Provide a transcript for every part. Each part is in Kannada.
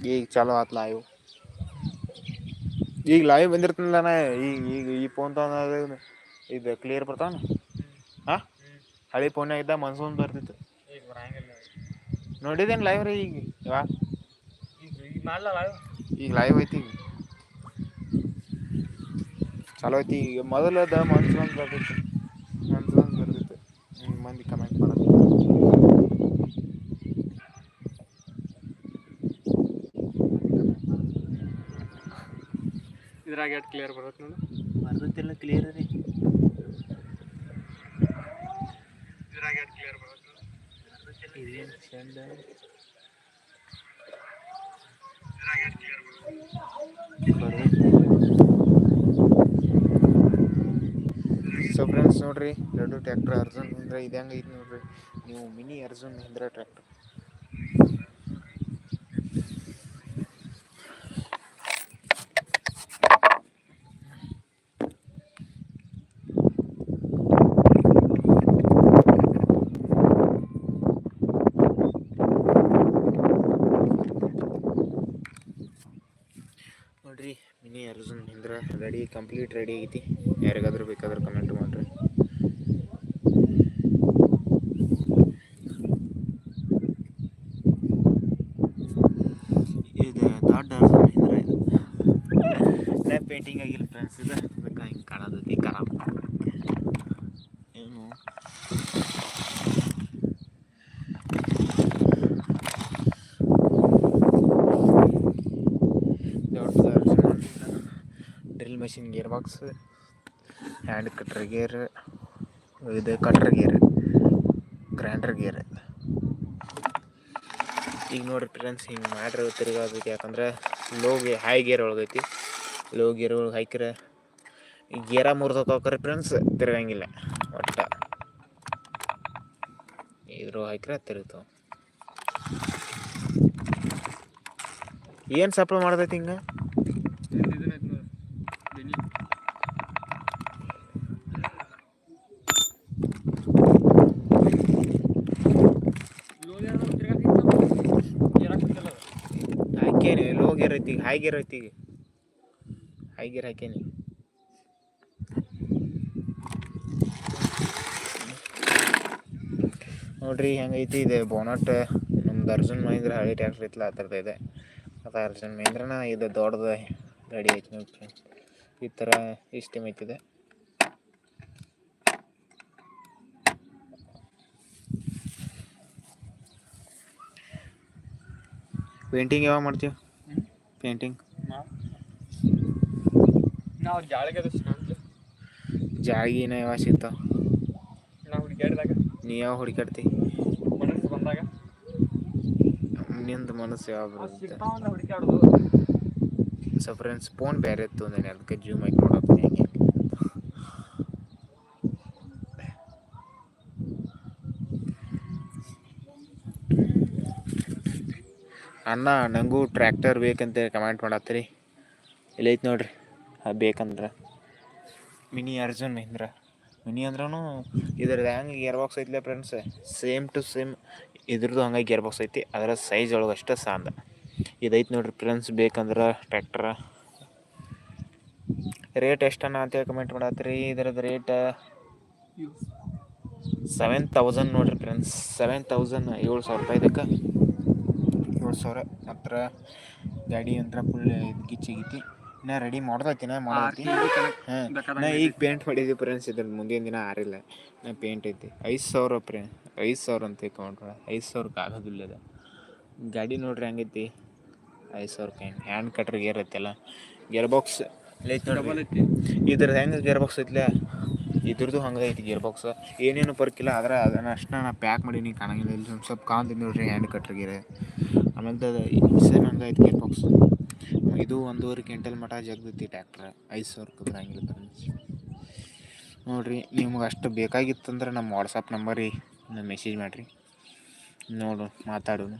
ಈಗ ಚಲೋ ಆತ್ ಲೈವ್ ಈಗ ಲೈವ್ ಬಂದಿರ್ತನಲ್ಲ ಈಗ ಈಗ ಈ ಫೋನ್ ತಗೊಂಡ ಇದು ಕ್ಲಿಯರ್ ಬರ್ತಾನ ಹಾಂ? ಹಳೆ ಫೋನ್ಯಾಗ ಇದ್ದ ಮನ್ಸೂನ್ ಬರ್ತಿತ್ತು. ನೋಡಿದೇನು ಲೈವ್ ರೀ ಈಗ? ಯಾ ಈಗ ಲೈವ್ ಐತಿ ಈಗ. ಚಲೋ ಐತಿ ಈಗ. ಮೊದಲದ ಮನ್ಸೂನ್ ಬರ್ತಿತ್ತು. ಮನ್ಸೂನ್ ಬರ್ತಿತ್ತು. ಮಂದಿ ಕಮೆಂಟ್ ಮಾಡೋದು ಇದ್ರಾಗ ಎಷ್ಟು ಕ್ಲಿಯರ್ ಬರುತ್ತೆ ನೋಡು. ಬರ್ತೈತಿಲ್ಲ ಕ್ಲಿಯರ್ ರೀ. ಇದ್ರಾಗ ಎಷ್ಟು ಕ್ಲಿಯರ್ ಬರುತ್ತೆ ಇದೇನು ಚಂದ? ಇದ್ರಾಗ ಎಷ್ಟು ಕ್ಲಿಯರ್ ಬರುತ್ತೆ ಸೊ ಫ್ರೆಂಡ್ಸ್ ನೋಡ್ರಿ ಎರಡು ಟ್ರ್ಯಾಕ್ಟರ್ ಅರ್ಜುನ್ ಅಂದ್ರೆ ಇದಂಗೆ ಐತಿ ನೋಡ್ರಿ. ನೀವು ಮಿನಿ ಅರ್ಜುನ್ ಮಹಿಂದ್ರ ಟ್ರ್ಯಾಕ್ಟರ್ ನೋಡ್ರಿ mini Arjun Mahindra ready complete ready ಐತಿ. ಯಾರಿಗಾದ್ರೂ ಬೇಕಾದ್ರೆ ಕಮೆಂಟ್ ಮಾಡ್ರಿ ಇದು ದೊಡ್ಡ ಅರ್ಜುನ್ ಮಹೀಂದ್ರ ಇದು ಇನ್ನ ಪೇಂಟಿಂಗ್ ಆಗಿಲ್ಲ ಫ್ರೆಂಡ್ಸ್ ಇದು ಅದಕ್ಕೆ ಹಿಂಗೆ ಕಾಣತೈತಿ ಖರಾಬ್ ಏನು ದೊಡ್ಡ drill machine gear box hand cutter gear ಇದು ಕಟ್ರ್ ಗೇರ್ ಗ್ರೈಂಡರ್ ಗೇರ್ ಈಗ ನೋಡ್ರಿ ಫ್ರೆಂಡ್ಸ್ ಹಿಂಗೆ ಮಾಡ್ರಿ ತಿರ್ಗಾಬೇಕು ಯಾಕಂದ್ರೆ ಲೋ ಗೆ ಹೈ ಗೇರ್ ಒಳಗೈತಿ ಲೋ ಗೇರ್ ಒಳಗೆ ಹಾಕಿರೆ ಗೇರ ಮುರಿದೋಕ್ರಿ ಫ್ರೆಂಡ್ಸ್ ತಿರ್ಗಂಗಿಲ್ಲ. ಒಟ್ಟ. ಇದ್ರ ಹಾಕಿರ ತಿರುಗ್ತಾವ. ಏನು ಸಪ್ಲೈ ಮಾಡ್ತೈತಿ ಹಿಂಗೆ ಇದನ್ನ ಐತೆ ನೋಡು ಬೆನಿ ಹಾಕೇನಿ ಲೋ ಗೇರ್ ಐತಿ ಈಗ ಹೈ ಗೇರ್ ಐತಿ ಈಗ ಹೈ ಗೇರ್ ಹಾಕೇನಿ. ನೋಡ್ರಿ ಹೆಂಗೈತಿ ಇದೆ ಬೋನಟ್. ನಮ್ದು ಅರ್ಜುನ್ ಮಹೇಂದ್ರ ಹಳೆ ಟ್ಯಾಕ್ಟ್ರ್ ಐತಲ್ಲ ಆ ಥರದ್ದು ಇದೆ. ಅದು ಅರ್ಜುನ್ ಮಹೇಂದ್ರನ ಇದು ದೊಡ್ಡದು ಗಾಡಿ ಐತಿ ನೋಡಿ ಈ ಥರ ಇಷ್ಟಮ್ ಐತಿದೆ ಪೇಂಟಿಂಗ್ ಯಾವಾಗ ಮಾಡ್ತೀವಿ? ಪೇಂಟಿಂಗ್ ನಾವು ಜಾಳಿಗೆ ಜಾಗಿನ ಯಾವ ಸಿಗ್ತಾವ? ನಾವು ಹುಡುಗಾಡಿದಾಗ ನೀ ಯಾವ ಹುಡುಕಾಡ್ತಿ ಮನಸ್ಸು ಬಂದಾಗ. ನಿಂದು ಮನಸ್ಸು ಅದು ಬರುತ್ತೆ? ಸೊ ಫ್ರೆಂಡ್ಸ್ ಫೋನ್ ಬೇರೆ ಇತ್ತು ನಾನು ಅದಕ್ಕೆ ಜೂಮ್ ಆಗಿ ನೋಡೋದು ಹೆಂಗೆ ಅಣ್ಣ ನನಗೂ ಟ್ರ್ಯಾಕ್ಟರ್ ಬೇಕಂತ ಕಮೆಂಟ್ ಮಾಡತ್ತೀರಿ. ಎಲ್ಲೈತೆ ನೋಡ್ರಿ? ಅದು ಬೇಕಂದ್ರೆ. ಮಿನಿ ಅರ್ಜುನ್ ಮಹೀಂದ್ರ ಮಿನಿ ಅಂದ್ರೂ ಇದ್ರದ್ದು ಹೆಂಗೆ ಗೇರ್ ಬಾಕ್ಸ್ ಐತಿಲ್ಲ ಫ್ರೆಂಡ್ಸ್ ಸೇಮ್ ಟು ಸೇಮ್ ಇದ್ರದ್ದು ಹಂಗೆ ಗೇರ್ ಬಾಕ್ಸ್ ಐತಿ. ಅದರ ಸೈಜ್ ಒಳಗೆ ಅಷ್ಟೇ ಸಾಂದ. ಇದೈತೆ ನೋಡ್ರಿ ಫ್ರೆಂಡ್ಸ್ ಬೇಕಂದ್ರೆ ಟ್ರ್ಯಾಕ್ಟರ್ ರೇಟ್ ಎಷ್ಟನ ಅಂತೇಳಿ ಕಮೆಂಟ್ ಮಾಡತ್ತೀರಿ. ಇದ್ರದ್ದು ರೇಟ್ ಸೆವೆನ್ ತೌಸಂಡ್ ನೋಡ್ರಿ ಫ್ರೆಂಡ್ಸ್ ಸೆವೆನ್ ತೌಸಂಡ್ ಏಳು ಸಾವಿರ ರೂಪಾಯಿ ಇದಕ್ಕೆ. ಸಾವಿರ ಹತ್ರ ಗಾಡಿ ಅಂದ್ರೆ ಫುಲ್ ಗಿಚ್ಚಿಗಿತಿ ನಾ ರೆಡಿ ಮಾಡ್ದೈತಿನ ನಾ ಹಾಂ. ನಾ ಈಗ ಪೇಂಟ್ ಹೊಡಿದ್ವಿ ಫ್ರೆಂಡ್ಸ್ ಇದ್ರ ಮುಂದಿನ ದಿನ ಆರಿಲ್ಲ ನಾ ಪೇಂಟ್ ಐತಿ. ಐದು ಸಾವಿರ ಪ್ರೇ ಐದು ಸಾವಿರ ಅಂತ ಮಾಡ ಐದು ಸಾವಿರಕ್ಕೆ ಆಗೋದಿಲ್ಲ ಅದು. ಗಾಡಿ ನೋಡ್ರಿ ಹೆಂಗೈತಿ. ಐದು ಸಾವಿರಕ್ಕೆ ಹ್ಯಾಂಡ್ ಕಟ್ರ್ ಗೇರ್ ಐತಲ್ಲ. ಗೇರ್ ಬಾಕ್ಸ್ ಇದ್ರ ಹೆಂಗೆ ಗೇರ್ ಬಾಕ್ಸ್ ಐತಿಲ್ಲ ಇದ್ರದ್ದು ಹಂಗೆ ಐತಿ ಗೇರ್ ಬಾಕ್ಸ್ ಏನೇನು ಪರ್ಕಿಲ್ಲ ಆದ್ರೆ ಅದನ್ನ ಅಷ್ಟನ್ನ ನಾ ಪ್ಯಾಕ್ ಮಾಡೀನಿ ಕಾಣಂಗಿಲ್ಲ. ಇಲ್ಲಿ ಸ್ವಲ್ಪ ಕಾಣ್ತೀನಿ ನೋಡ್ರಿ ಹ್ಯಾಂಡ್ ಕಟ್ರ್ ಗೇರ್ ಆಮೇಲೆ ಇನ್ಸೇನ್ ಹಂಗೆ ಐತಿ ಗೇರ್ ಬಾಕ್ಸ್. ಇದು ಒಂದೂವರೆ ಕ್ವಿಂಟಲ್ ಮಟ ಜಗ್ದೈತಿ ಟ್ಯಾಕ್ಟ್ರ್ ಐದು ಸಾವಿರ ಬರಂಗಿಲ್ಲ ಫ್ರೆಂಡ್ಸ್ ನೋಡ್ರಿ, ನಿಮ್ಗೆ ಅಷ್ಟು ಬೇಕಾಗಿತ್ತಂದ್ರೆ ನಮ್ಮ ವಾಟ್ಸಪ್ ನಂಬರಿಗೆ ಮೆಸೇಜ್ ಮಾಡಿರಿ. ನೋಡು, ಮಾತಾಡೋಣ.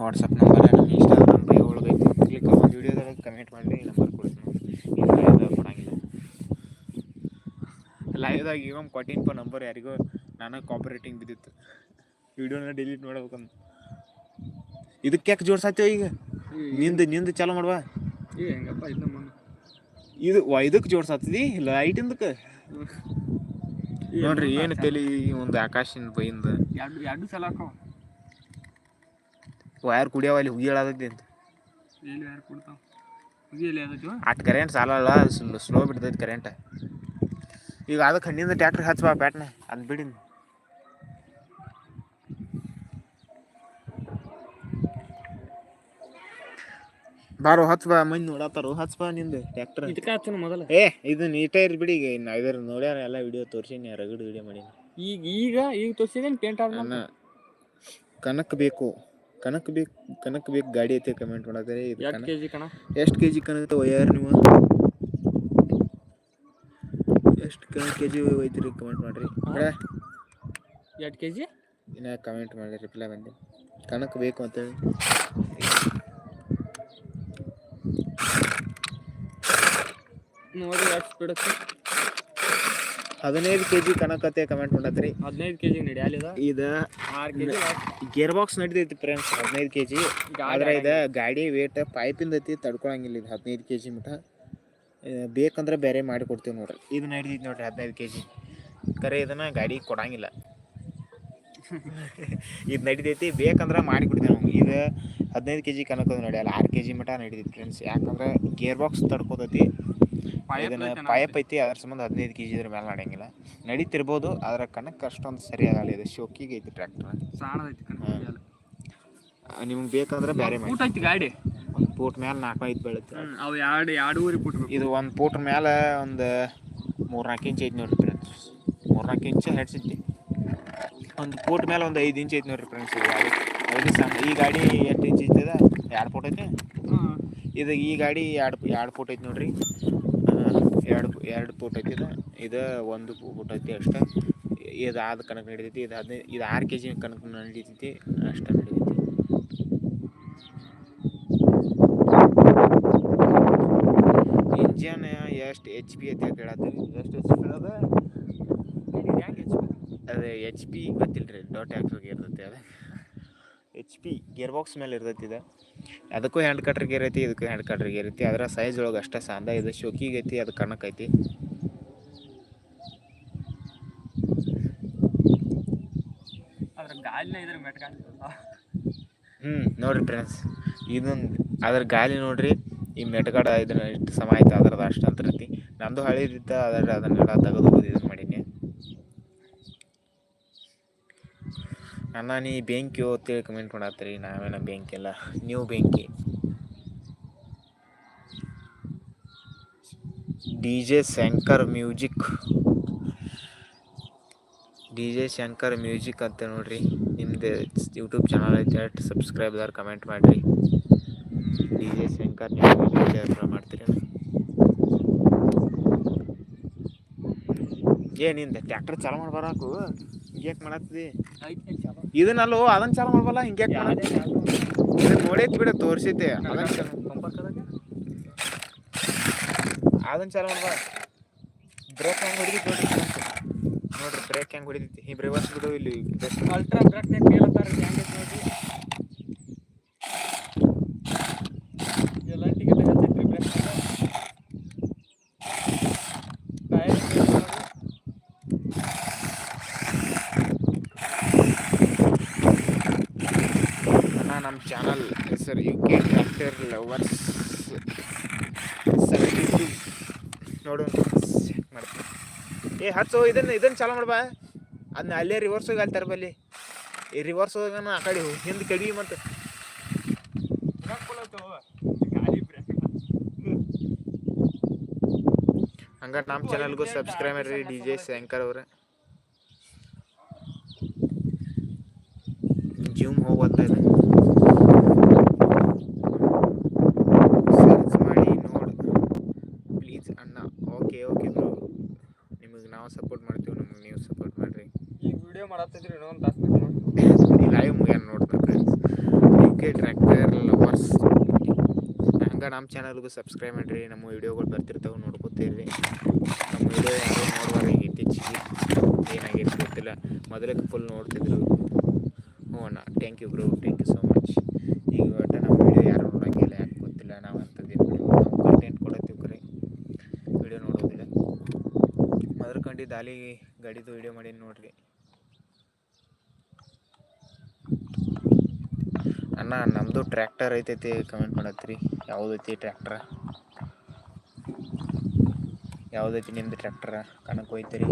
ವಾಟ್ಸಪ್ ನಂಬರ್ ನಮ್ಮ ಇನ್ಸ್ಟಾಗ್ರಾಮ್ ಬೈ ಒಳಗೈತಿ. ಕ್ಲಿಕ್ ಒಂದು ವೀಡಿಯೋದೊಳಗೆ ಕಮೆಂಟ್ ಮಾಡಿ ನಂಬರ್ ಕೊಡ್ತೀನಿ ಲೈವ್ದಾಗ ಕೊಡಂಗಿಲ್ಲ ಲೈವ್ದಾಗ ಈಗ ಕೊಟ್ಟಿನಪ್ಪ ನಂಬರ್ ಯಾರಿಗೋ ನಾನು ಕಾಪರೇಟಿಂಗ್ ಬಿದ್ದಿತ್ತು. ವಿಡಿಯೋನ ಡಿಲೀಟ್ ಮಾಡ್ಬೇಕಂತ ಇದಕ್ಕೆ ಯಾಕೆ ಜೋಡ್ಸಾತ್ಯೋ ಈಗ? ನಿಂದ ನಿಂದ ಚಾಲು ಮಾಡುವ. ಏ ಹೆಂಗಪ್ಪ ಇದು ಮಣ್ಣು ಇದು ಇದಕ್ಕೆ ಲೈಟ್ ಲೈಟಿಂದಕ್ಕೆ ನೋಡ್ರಿ ಏನು ತಲೆ ಒಂದು ಆಕಾಶಿನ ಬೈಯಿಂದ ಎರಡು ಎರಡು ಸಲ ಹಾಕೋ ವಯರ್ ಕುಡಿಯವ ಅಲ್ಲಿ ಹುಗಿ ಅಂತ. ಕೊಡ್ತಾವ? ಎಲ್ಲಿ ಅಟ್ ಕರೆಂಟ್ ಸಾಲಲ್ಲ ಸ್ಲೋ ಬಿಡ್ತೈತಿ ಕರೆಂಟ್ ಈಗ ಅದಕ್ಕೆ ಹಣ್ಣಿಂದ ಟ್ಯಾಕ್ಟ್ರ್ ಹಚ್ಚಬಾ ಬ್ಯಾಟ್ನ ಅದು ಬಿಡಿ ಬಾರೋ ಹಚ್ಬಾ ಮಂದಿ ನೋಡತ್ತಾರೋ? ಹಚ್ಬಾ ನಿಂದು ಟ್ರ್ಯಾಕ್ಟರ್ ಇದಕ್ಕೆ ಹಚ್ಚನು ಮೊದಲ? ಏ ಇದು ನೀಟೇ ಇರ್ ಬಿಡಿ ಈಗ ಇನ್ನು ಐದರ ನೋಡ್ಯಾರ ಎಲ್ಲ ವಿಡಿಯೋ ತೋರ್ಸೀನಿ ರಗಡ್ ವಿಡಿಯೋ ಮಾಡೀನಿ. ಈಗ ಈಗ ಈಗ ತೋರಿಸಿದೇನು ಪೇಂಟ್ ಆದ ಕನಕ್ ಬೇಕು ಕನಕ್ ಬೇಕು ಕನಕ್ ಬೇಕು ಗಾಡಿ ಐತೆ ಕಮೆಂಟ್ ಮಾಡತ್ತಾರೆ ಇದು ಕನಕ್ ಕೆ ಜಿ ಕಣ? ಎಷ್ಟು ಕೆ ಜಿ ಅಂತ ಒಯ್ಯಾರ ನೀವು? ಎಷ್ಟು ಕೆಜಿ ಕೆ ಜಿ ಒಯ್ತೀರಿ ಕಮೆಂಟ್ ಮಾಡ್ರಿ. ಎರಡು ಕೆ ಜಿ ಇನ್ನ ಕಮೆಂಟ್ ಮಾಡಿ ರಿಪ್ಲೈ ಬಂದೆ. ಕನಕ್ ಬೇಕು ಅಂತೇಳಿ. ನೋಡಿ ಎಷ್ಟು ಬಿಡುತ್ತೆ. ಹದಿನೈದು ಕೆ ಜಿ ಕನಕತೆ ಕಮೆಂಟ್ ಮಾಡತ್ರಿ ಹದಿನೈದು ಕೆ ಜಿ ನಡಿ ಅಲ್ಲಿದ ಇದು ಆರು ಕೆ ಜಿ ಗೇರ್ ಬಾಕ್ಸ್ ನಡೀತೈತಿ ಫ್ರೆಂಡ್ಸ್ ಹದಿನೈದು ಕೆ ಜಿ ಆದ್ರೆ ಇದು ಗಾಡಿ ವೇಟ್ ಪೈಪಿಂದ ಐತಿ ತಡ್ಕೊಳಂಗಿಲ್ಲ ಇದು ಹದಿನೈದು ಕೆ ಜಿ ಮಟ ಬೇಕಂದ್ರೆ ಬೇರೆ ಮಾಡಿ ಕೊಡ್ತೀವಿ ನೋಡ್ರಿ. ಇದು ನಡೀತೈತಿ ನೋಡ್ರಿ ಹದಿನೈದು ಕೆ ಜಿ ಕರೆ ಇದನ್ನ ಗಾಡಿ ಕೊಡಂಗಿಲ್ಲ. ಇದು ನಡಿತೈತಿ ಬೇಕಂದ್ರೆ ಮಾಡಿ ಕೊಡ್ತೀವಿ ನಾವು ಇದು ಹದಿನೈದು ಕೆ ಜಿ ಕನಕದ ನಡೆಯಲ್ಲ ಆರು ಕೆ ಜಿ ಮಟ ನಡಿತೈತಿ ಫ್ರೆಂಡ್ಸ್ ಯಾಕಂದ್ರೆ ಗೇರ್ ಬಾಕ್ಸ್ ತಡ್ಕೋತೈತಿ. ಇದನ್ನ ಪಾಯಪ್ ಐತಿ ಅದ್ರ ಸಂಬಂಧ ಹದಿನೈದು ಕೆ ಜಿ ಇದ್ರ ಮೇಲೆ ನಡೆಯಂಗಿಲ್ಲ. ನಡೀತಿರ್ಬೋದು ಅದರ ಕಣಕ್ಕೆ ಅಷ್ಟೊಂದು ಸರಿಯಾಗಲ್ಲ ಇದು ಶೋಕಿಗೆ ಐತಿ ಟ್ರ್ಯಾಕ್ಟರ್ ನಿಮ್ಗೆ ಬೇಕಂದ್ರೆ ಬೇರೆ ಫೂಟ್ ಐತಿ ಗಾಡಿ. ಒಂದು ಪೂಟ್ ಮೇಲೆ ನಾಲ್ಕು ಐದು ಬೀಳುತ್ತೆ. ಅವು ಎರಡು ಎರಡೂವರೆ ಇದು ಒಂದು ಪೂಟ್ ಮೇಲೆ ಒಂದು ಮೂರ್ನಾಲ್ಕು ಇಂಚ್ ಐತಿ ನೋಡ್ರಿ ಫ್ರೆಂಡ್ಸ್ ಮೂರ್ನಾಲ್ಕು ಇಂಚ್ ಹೆಡ್ ಐತಿ ಒಂದು ಪೂಟ್ ಮೇಲೆ ಒಂದು ಐದು ಇಂಚ್ ಐದು ನೂರು ಗಾಡಿ. ಅದು ಸಣ್ಣ. ಈ ಗಾಡಿ ಎಷ್ಟು ಇಂಚ್ ಐತದ? ಎರಡು ಫೂಟ್ ಐತಿ. ಇದು ಈ ಗಾಡಿ ಎರಡು ಎರಡು ಫೂಟ್ ಐತಿ ನೋಡ್ರಿ. ಎರಡು ಎರಡು ಪೂಟ್ ಐತಿ ಇದು ಇದು ಒಂದು ಪೂಟ್ ಐತಿ ಅಷ್ಟೇ. ಇದು ಆದ ಕನಕ ನಡೀತೈತಿ ಇದು ಹದಿನೈದು ಇದು ಆರು ಕೆ ಜಿ ಕಣಕ್ ನಡೀತೈತಿ ಅಷ್ಟೇ ನಡೀತೈತಿ. ಇಂಜನ್ ಎಷ್ಟು ಎಚ್ ಪಿ ಐತೆ ಹೇಳತ್ತೀವಿ ಎಷ್ಟು ಎಚ್ ಪಿ ಅದ? ಅದೇ ಎಚ್ ಪಿ ಗೊತ್ತಿಲ್ಲ ರೀ ಡಾಟ್ ಟ್ಯಾಕ್ಟ್ರಿಗೆ ಇರ್ತೈತಿ ಅದು. ಎಚ್ ಪಿ ಗೇರ್ ಬಾಕ್ಸ್ ಮೇಲೆ ಇರ್ತೈತಿ ಇದು. ಅದಕ್ಕೂ ಹ್ಯಾಂಡ್ ಕಟ್ರ್ ಗೇರ್ ಐತಿ ಇದಕ್ಕೂ ಹ್ಯಾಂಡ್ ಕಟ್ರ್ ಗೇರ್ ಐತಿ. ಅದರ ಸೈಜ್ ಒಳಗೆ ಅಷ್ಟೇ ಸಾಂದ ಇದು ಶೋಕಿಗೆ ಐತಿ ಅದು ಕಣಕ್ಕೈತಿ ಐತಿ. ಅದ್ರ ಗಾಲಿನ ಇದ್ರ ಮೆಟ್ಕಾಗ್ತದ ಹ್ಞೂ ನೋಡ್ರಿ ಫ್ರೆಂಡ್ಸ್ ಇದೊಂದು ಅದ್ರ ಗಾಲಿ ನೋಡ್ರಿ ಈ ಮೆಟ್ಗಾಡ ಇದನ್ನ ಇಷ್ಟು ಸಮ ಐತೆ ಅದ್ರದ್ದು ಅಷ್ಟು ಅಂತ ಐತಿ ನಂದು ಹಳಿದಿತ್ತ ಅದರ ಅದನ್ನೆಲ್ಲ ತೆಗೆದು ಇದನ್ನು ಮಾಡೀನಿ ಅಣ್ಣ, ನೀ ಬೆಂಕಿ ಓದ್ತೇಳಿ ಕಮೆಂಟ್ ಮಾಡತ್ತೀರಿ ನಾವೇನ ಬೆಂಕಿ ಅಲ್ಲ, ನೀವು ಬೆಂಕಿ. D J Shankar music. D J Shankar music ಅಂತ ನೋಡ್ರಿ. ನಿಮ್ದು ಯೂಟ್ಯೂಬ್ ಚಾನಲ್ ಐತೆ ಸಬ್ಸ್ಕ್ರೈಬ್ದಾರ ಕಮೆಂಟ್ ಮಾಡಿರಿ. ಡಿ ಜೆ ಶಂಕರ್ ಮಾಡ್ತೀರಿ ಏ, ನಿಂದ ಟ್ಯಾಕ್ಟರ್ ಚಾಲು ಮಾಡಬಾರಕು ಯಾಕೆ ಮಾಡತ್ತೀ ಇದನ್ನಲ್ಲೋ ಅದನ್ನ ಚಾಲು ಮಾಡ್ಬಲ್ಲ? ಹಿಂಗೆ ಇದನ್ನ ನೋಡೈತಿ ಬಿಡ ತೋರಿಸೈತೆ ಅದನ್ನ ಚಾಲು ಅದನ್ನ ಚಾಲು ಮಾಡ್ಬಾ ಬ್ರೇಕ್ ಹೆಂಗೆ ಹೊಡಿತೈತಿ ನೋಡ್ರಿ ನೋಡ್ರಿ ಬ್ರೇಕ್ ಹೆಂಗೆ ಹೊಡಿತೈತಿ? ಈ ರಿವರ್ಸ್ ಬಿಡು ಇಲ್ಲಿ ಅಲ್ಟ್ರಾ ಬ್ರೇಕ್ ಹೇಳ್ತಾರೆ ಹೆಂಗ್ ಐತಿ ನೋಡ್ರಿ ಎಲ್ಲ ಟಿಕೆಟ್ ಹಚ್ಚೈತ್ರಿ ಬ್ರೇಕ್ನಾಗ ಟೈರ್ ನೋಡ್ರಿ ಅಣ್ಣ ನಮ್ಮ ಚಾನಲ್ ಹೆಸರು U K tractor lovers seventy two ನೋಡು ಮಾಡ್ತೀನಿ. ಏ, ಹಚ್ಚು, ಇದನ್ನು ಇದನ್ನು ಚಾಲು ಮಾಡ್ಬಾ ಅದನ್ನ ಅಲ್ಲೇ ರಿವರ್ಸ್ ಹೋಗಿ ಅಲ್ಲಿ ತರಬಲ್ಲಿ ಈ ರಿವರ್ಸ್ ಹೋಗೋಣ ಆ ಕಡೆ ಹಿಂದೆ ಕಡಿ ಮತ್ತು ಗಾಡಿ ಬ್ರೇಕ್ ಹಂಗ ನಮ್ಮ ಚಾನಲ್ಗೂ ಸಬ್ಸ್ಕ್ರೈಬ್ ಮಾಡಿರಿ ಡಿ ಜೆ ಶಂಕರ್ ಅವ್ರೆ. ಜೂಮ್ ಹೋಗ್ತಾ ಇದೆ ನೋಡಿ ಲೈವ್ ಹಂಗೆ ನಮ್ಮ ಚಾನಲ್ಗೂ ಸಬ್ಸ್ಕ್ರೈಬ್ ಮಾಡಿರಿ. ನಮ್ಮ ವಿಡಿಯೋಗಳು ಬರ್ತಿರ್ತಾವೆ ನೋಡ್ಕೊತೀರಿ. ನಮ್ಮ ವಿಡಿಯೋ ಯಾರು ನೋಡುವಾಗ ಈಗ ಇತ್ತೀಚೆಗೆ. ಏನಾಗಿತ್ತು ಗೊತ್ತಿಲ್ಲ. ಮೊದಲಕ್ಕೆ ಫುಲ್ ನೋಡ್ತಿದ್ರು. ಹ್ಞೂ ಅಣ್ಣ. Thank you bro thank you so much ಈಗ ಒಟ್ಟು ನಮ್ಮ ವಿಡಿಯೋ ಯಾರು ನೋಡೋಂಗಿಲ್ಲ. ಯಾಕೆ ಗೊತ್ತಿಲ್ಲ ನಾವು ಅಂಥದ್ದೇನು ನಾವು ಕಂಟೆಂಟ್ ಕೊಡತ್ತೀವಿ ಕರೆ. ವಿಡಿಯೋ ನೋಡೋದಿಲ್ಲ. ಮೊದಲು ಕಂಡಿದ್ದು ಅಲ್ಲಿ ಗಾಡಿದು ವಿಡಿಯೋ ಮಾಡಿ ನೋಡಿರಿ. ಅಣ್ಣ ನಮ್ಮದು ಟ್ರ್ಯಾಕ್ಟರ್ ಐತೈತಿ ಕಮೆಂಟ್ ಮಾಡತ್ತೀರಿ ಯಾವುದೈತಿ ಟ್ರ್ಯಾಕ್ಟರ ಯಾವುದೈತಿ ನಿಮ್ದು ಟ್ರ್ಯಾಕ್ಟರ ಕಣಕ್ಕೆ ಹೋಯ್ತೀರಿ.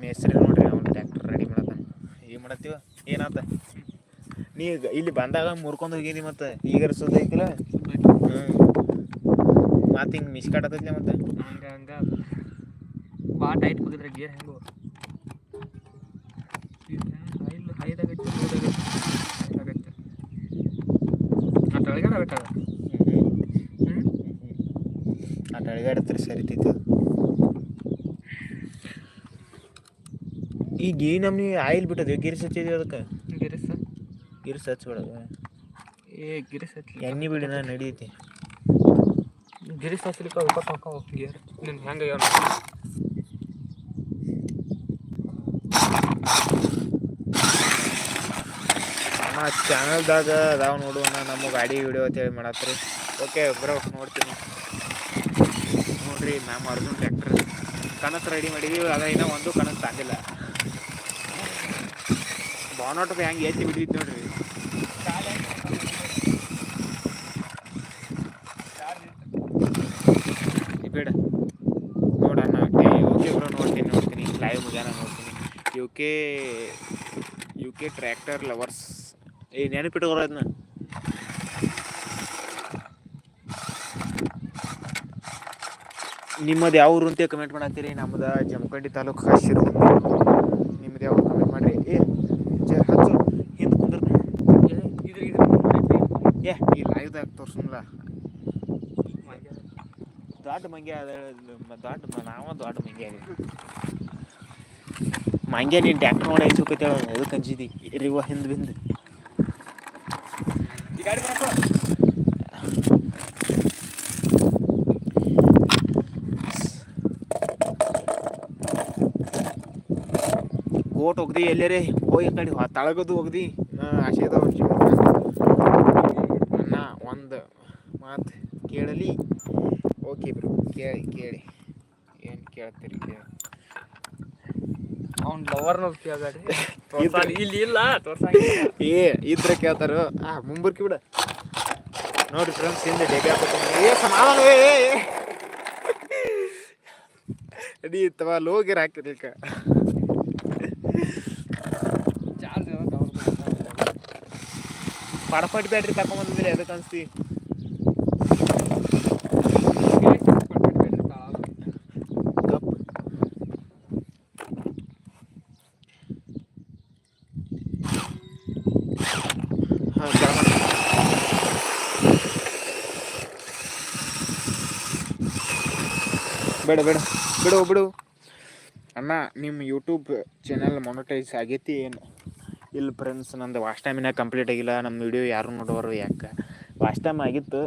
ಮೇಸ್ರಿ ನೋಡ್ರಿ, ಅವ್ನು ಟ್ರ್ಯಾಕ್ಟರ್ ರೆಡಿ ಮಾಡತ್ತಾನ ಏನು ಮಾಡತ್ತೀವ? ಏನಾತ? ನೀ ಇಲ್ಲಿ ಬಂದಾಗ ಮುರ್ಕೊಂಡು ಹೋಗಿದಿ ಮತ್ತೆ? ಈಗ ಸುದ್ದೈತಿಲ್ಲ ಹ್ಞೂ ಮತ್ತೆ ಹಿಂಗೆ ಮಿಸ್ಕಾಟತೈತಿ ಮತ್ತೆ? ಹಂಗ, ಹಂಗೆ. ಭಾಳ ಟೈಟ್ ಹೋಗಿದ್ರೆ ಗೇರ್ ಹೆಂಗು. ಹೈಲ್ ಹೈದಾಗೈತೆ ಲೋದಾಗೈತೆ ಹೈದಾಗೈತೆ ಆ ತೆಳಗಡೆ ಬೇಕಾಗ ಹ್ಞೂ ಆ ಅಳಗಾಡತ್ರ ಸರಿತೈತಿ. ಈಗ ಈ ನಮ್ಗೆ ಆಯಿಲ್ ಬಿಟ್ಟದ ಗಿರಿಸ್ ಹಚ್ಚಿದ್ವಿ ಅದಕ್ಕೆ? ಗಿರಿಸ ಗಿರಿಸ್ ಹಚ್ಬಿಡೋದು. ಏ ಗಿರಿಸ್ ಹಚ್ಚಿ ಎಣ್ಣೆ ಬಿಡಿನ ನಡೀತಿ ಗಿರಿಸ್ ಹಚ್ಚಲಿಕ್ಕೆ ಹಾಕೋ ಗೇರ್. ನಿನ್ನ ಹೆಂಗೆ ನಮ್ಮ ಚಾನಲ್ದಾಗ ಅದಾವ ಅಣ್ಣ, ನಮ್ಮ ಗಾಡಿ ವಿಡಿಯೋ ಅಂತೇಳಿ ಮಾಡತ್ರಿ. ಓಕೆ ಬ್ರೋ ನೋಡ್ತೀನಿ. ನೋಡ್ರಿ ಮ್ಯಾಮ್ ಅರ್ಜುನ್ ಟ್ರ್ಯಾಕ್ಟರ್ ಕನಸು ರೆಡಿ ಮಾಡಿದೀವಿ ಅದ ಇನ್ನೂ ಒಂದು ಕನಸು ತಾಂದಿಲ್ಲ ಬಾನೋಟ್ ಹೆಂಗೆ ಎತ್ತಿ ಬಿಟ್ಟಿದ್ದು ನೋಡ್ರಿ. ಬೇಡ. ನೋಡಣ್ಣ ಓಕೆ ಬ್ರೋ ನೋಡ್ತೀನಿ ನೋಡ್ತೀನಿ. ಲೈವ್ ಮುಗಿಯಾನ ನೋಡ್ತೀನಿ. U K U K tractor lovers ಏ ನೆನಪಿಟ್ಕೋರ ನಿಮ್ಮದು ಯಾವ ಊರು ಅಂತ ಕಮೆಂಟ್ ಮಾಡತ್ತೀರಿ ನಮ್ಮದು ಜಮಖಂಡಿ ತಾಲೂಕು ಹಸಿರು ನಿಮ್ಮದು ಯಾವ ಕಮೆಂಟ್ ಮಾಡ್ರಿ? ಏ ಹಚ್ಚು. ಹಿಂದೆ ಕುಂದ್ರ. ಏ, ಈ ಲೈವ್ದಾಗ ತೋರ್ಸಲ್ಲ ದೊಡ್ಡ ಮಂಗೆ ಅದ ದೊಡ್ಡ ನಾವ ದೊಡ್ಡ ಮಂಗೆ ಅದ ಮಂಗೆ ನೀನು ಟ್ಯಾಕ್ಟ್ರ್ ನೋಡಿ ಐಸೋಕೈತೇಳ ಎದಕ್ಕೆ ಅಂಜಿದಿ? ರಿವ ಹಿಂದ್ ಬಿಂದು. ಓಟ್ ಹೋಗ್ದಿ ಎಲ್ಲರೇ? ಹೋಗಿ ಕಡೆ ತಳಗದು ಹೋಗ್ದಿ. ಆಶೆದ ಅಣ್ಣ ಒಂದು ಮಾತು ಕೇಳಲಿ. ಓಕೆ ಬ್ರೋ ಕೇಳಿ ಕೇಳಿ. ಏನು ಕೇಳ್ತೀರಿ ಕೇಳಿ. ಅವ್ನ ಲವರ್ನ ಕೇಳ್ಬೇಡಿ ತೋರ್ಸಾಲಿ ಇಲ್ಲಿ ಇಲ್ಲ ತೋರ್ಸಂಗಿಲ್ಲ ಏ ಇದ್ರೆ ಕೇಳ್ತಾರು? ಆ ಮುಂಬರ್ಕಿ ಬಿಡ. ನೋಡಿ ಫ್ರೆಂಡ್ಸ್ ಹಿಂದೆ ಹಾಕೋತೀನಿ ಏ ಸಮಾಧಾನ ಏ. ಅಡಿ ತವ ಲೋಗಿರ್ ಹಾಕಿರ್ಲಿಕ್ಕ ಚಾರ್ಜ್ ಪಡಪಟ್ ಬ್ಯಾಟ್ರಿ ತಗೊಂಬಂದಿದ್ರೆ ಅದಕ್ಕೆ ಅನ್ಸ್ತಿ? ಬೇಡ ಬೇಡ. ಬಿಡು ಬಿಡು. ಅಣ್ಣ ನಿಮ್ಮ ಯೂಟ್ಯೂಬ್ ಚಾನಲ್ ಮೊನಟೈಸ್ ಆಗೈತಿ ಏನು? ಇಲ್ಲಿ ಫ್ರೆಂಡ್ಸ್ ನಂದು ವಾಸ್ಟ್ ಟೈಮಿನ ಕಂಪ್ಲೀಟ್ ಆಗಿಲ್ಲ. ನಮ್ಮ ವಿಡಿಯೋ ಯಾರು ನೋಡೋರು ಯಾಕೆ? ವಾಸ್ಟ್ ಟೈಮ್ ಆಗಿತ್ತು,